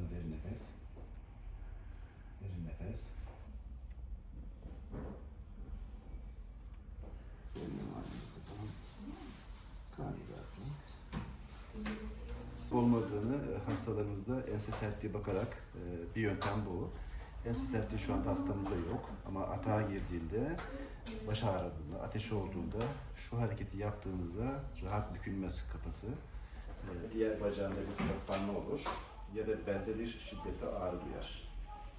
nefes. Derin nefes. olmadığını e, hastalarımızda ense sertliği bakarak e, bir yöntem bu. Ense sertliği şu anda hastamızda yok ama atağa girdiğinde, baş ağrıdığında, ateşi olduğunda şu hareketi yaptığımızda rahat bükülmez kafası. E, Diğer bacağında bir toplanma olur ya da belde bir şiddetli ağrı duyar.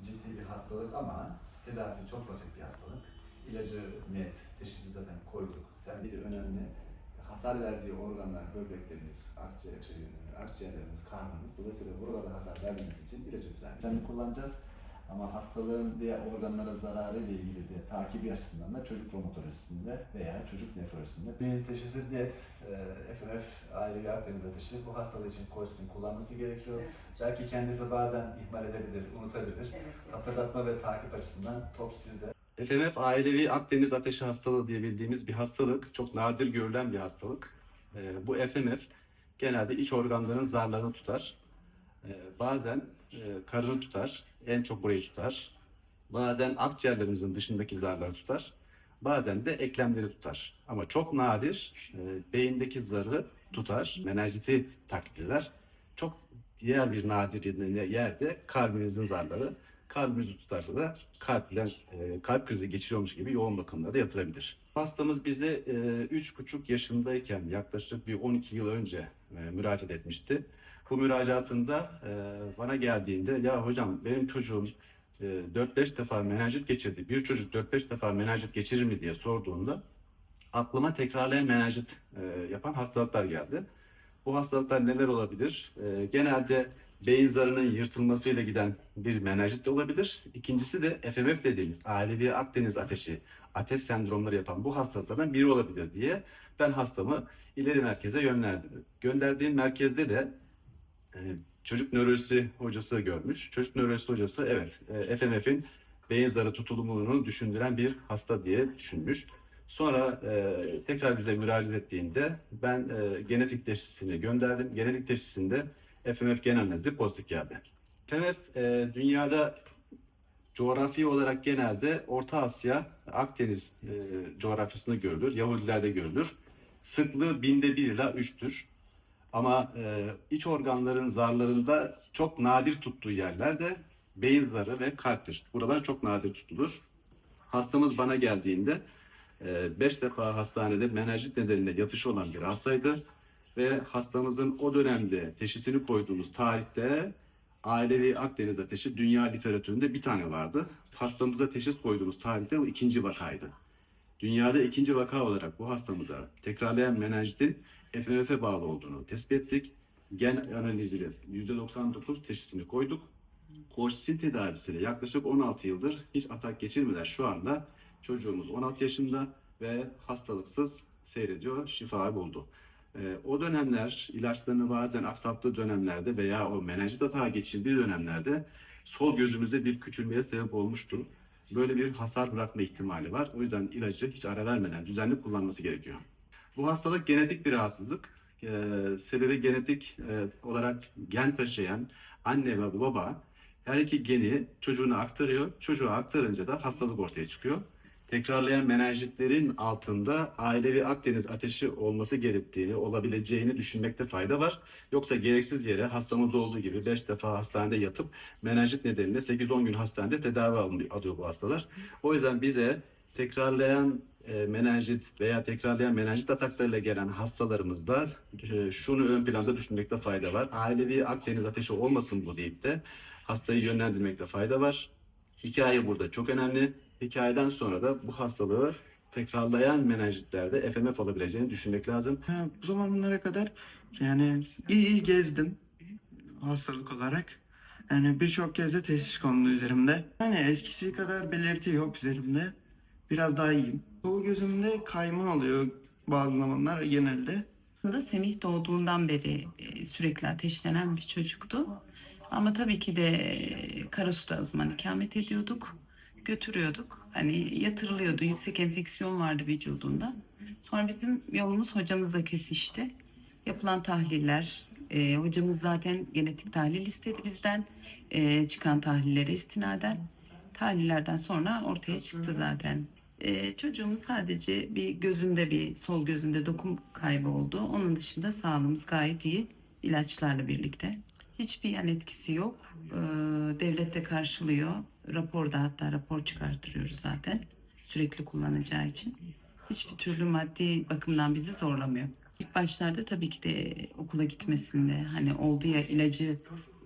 Ciddi bir hastalık ama tedavisi çok basit bir hastalık. İlacı net, teşhisi zaten koyduk. Sen bir de önemli hasar verdiği organlar, böbreklerimiz, akciğer, akciğerlerimiz, karnımız. Dolayısıyla buralarda hasar vermemiz için ilacı düzenli kullanacağız. Ama hastalığın diğer organlara zararı ile ilgili de takibi açısından da çocuk romatolojisinde veya çocuk nefrolojisinde. Beyin teşhisi net, e, FMF ailevi Akdeniz ateşi. Bu hastalığı için korsin kullanması gerekiyor. Belki kendisi bazen ihmal edebilir, unutabilir. Hatırlatma ve takip açısından top sizde. FMF ailevi Akdeniz ateşi hastalığı diye bildiğimiz bir hastalık. Çok nadir görülen bir hastalık. Ee, bu FMF genelde iç organların zarlarını tutar. Ee, bazen e, karını tutar. En çok burayı tutar. Bazen akciğerlerimizin dışındaki zarları tutar. Bazen de eklemleri tutar. Ama çok nadir e, beyindeki zarı tutar. Menenjiti taklit eder. Çok diğer bir nadir yerde kalbimizin zarları kalbimizi tutarsa da kalpten e, kalp krizi geçiriyormuş gibi yoğun bakımlarda yatırabilir. Hastamız bize e, 3,5 yaşındayken yaklaşık bir 12 yıl önce e, müracaat etmişti. Bu müracaatında e, bana geldiğinde ya hocam benim çocuğum e, 4-5 defa menenjit geçirdi. Bir çocuk 4-5 defa menenjit geçirir mi diye sorduğunda aklıma tekrarlayan menenjit e, yapan hastalıklar geldi. Bu hastalıklar neler olabilir? E, genelde beyin zarının yırtılmasıyla giden bir menenjit de olabilir. İkincisi de FMF dediğimiz ailevi Akdeniz ateşi, ateş sendromları yapan bu hastalıklardan biri olabilir diye ben hastamı ileri merkeze yönlendirdim. Gönderdiğim merkezde de çocuk nörolojisi hocası görmüş. Çocuk nörolojisi hocası evet e, FMF'in beyin zarı tutulumunu düşündüren bir hasta diye düşünmüş. Sonra e, tekrar bize müracaat ettiğinde ben e, genetik teşhisini gönderdim. Genetik teşhisinde FMF genel nezli pozitif geldi. FMF e, dünyada coğrafi olarak genelde Orta Asya, Akdeniz e, coğrafyasında görülür. Yahudilerde görülür. Sıklığı binde bir ila üçtür. Ama e, iç organların zarlarında çok nadir tuttuğu yerler de beyin zarı ve kalptir. Buralar çok nadir tutulur. Hastamız bana geldiğinde 5 defa hastanede menenjit nedeniyle yatışı olan bir hastaydı ve hastamızın o dönemde teşhisini koyduğumuz tarihte ailevi Akdeniz ateşi dünya literatüründe bir tane vardı. Hastamıza teşhis koyduğumuz tarihte bu ikinci vakaydı. Dünyada ikinci vaka olarak bu hastamıza tekrarlayan menenjitin FMF'e bağlı olduğunu tespit ettik. Gen analiziyle %99 teşhisini koyduk. Korsisin tedavisiyle yaklaşık 16 yıldır hiç atak geçirmeden şu anda çocuğumuz 16 yaşında ve hastalıksız seyrediyor, şifa buldu. Ee, o dönemler ilaçlarını bazen aksattığı dönemlerde veya o menenjit atağı geçirdiği dönemlerde sol gözümüzde bir küçülmeye sebep olmuştu. Böyle bir hasar bırakma ihtimali var. O yüzden ilacı hiç ara vermeden düzenli kullanması gerekiyor. Bu hastalık genetik bir rahatsızlık. Ee, sebebi genetik e, olarak gen taşıyan anne ve baba her iki geni çocuğuna aktarıyor. Çocuğa aktarınca da hastalık ortaya çıkıyor tekrarlayan menenjitlerin altında ailevi Akdeniz ateşi olması gerektiğini, olabileceğini düşünmekte fayda var. Yoksa gereksiz yere hastamız olduğu gibi 5 defa hastanede yatıp menenjit nedeniyle 8-10 gün hastanede tedavi alıyor bu hastalar. O yüzden bize tekrarlayan e, menenjit veya tekrarlayan menenjit ataklarıyla gelen hastalarımızda e, şunu ön planda düşünmekte fayda var. Ailevi Akdeniz ateşi olmasın bu deyip de hastayı yönlendirmekte fayda var. Hikaye burada çok önemli. Hikayeden sonra da bu hastalığı tekrarlayan menenjitlerde FMF olabileceğini düşünmek lazım. Ha, bu zamanlara kadar yani iyi iyi gezdim hastalık olarak. Yani birçok kez de teşhis konulu üzerimde. Yani eskisi kadar belirti yok üzerimde. Biraz daha iyiyim. Sol gözümde kayma oluyor bazı zamanlar genelde. Aslında Semih doğduğundan beri e, sürekli ateşlenen bir çocuktu. Ama tabii ki de e, Karasu'da o zaman ikamet ediyorduk. Götürüyorduk. Hani yatırılıyordu. Yüksek enfeksiyon vardı vücudunda. Sonra bizim yolumuz hocamızla kesişti. Yapılan tahliller, E, hocamız zaten genetik tahlil istedi bizden. E, çıkan tahlillere istinaden. Tahlillerden sonra ortaya çıktı zaten. E, çocuğumuz sadece bir gözünde bir sol gözünde dokum kaybı oldu. Onun dışında sağlığımız gayet iyi ilaçlarla birlikte. Hiçbir yan etkisi yok. E, devlet de karşılıyor. Raporda hatta rapor çıkartıyoruz zaten. Sürekli kullanacağı için. Hiçbir türlü maddi bakımdan bizi zorlamıyor. İlk başlarda tabii ki de okula gitmesinde hani oldu ya ilacı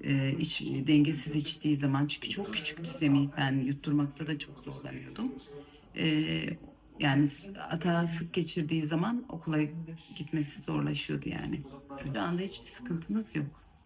e, iç, dengesiz içtiği zaman çünkü çok küçüktü Semih ben yutturmakta da çok zorlanıyordum. E, yani atağı sık geçirdiği zaman okula gitmesi zorlaşıyordu yani. Şu anda hiçbir sıkıntımız yok.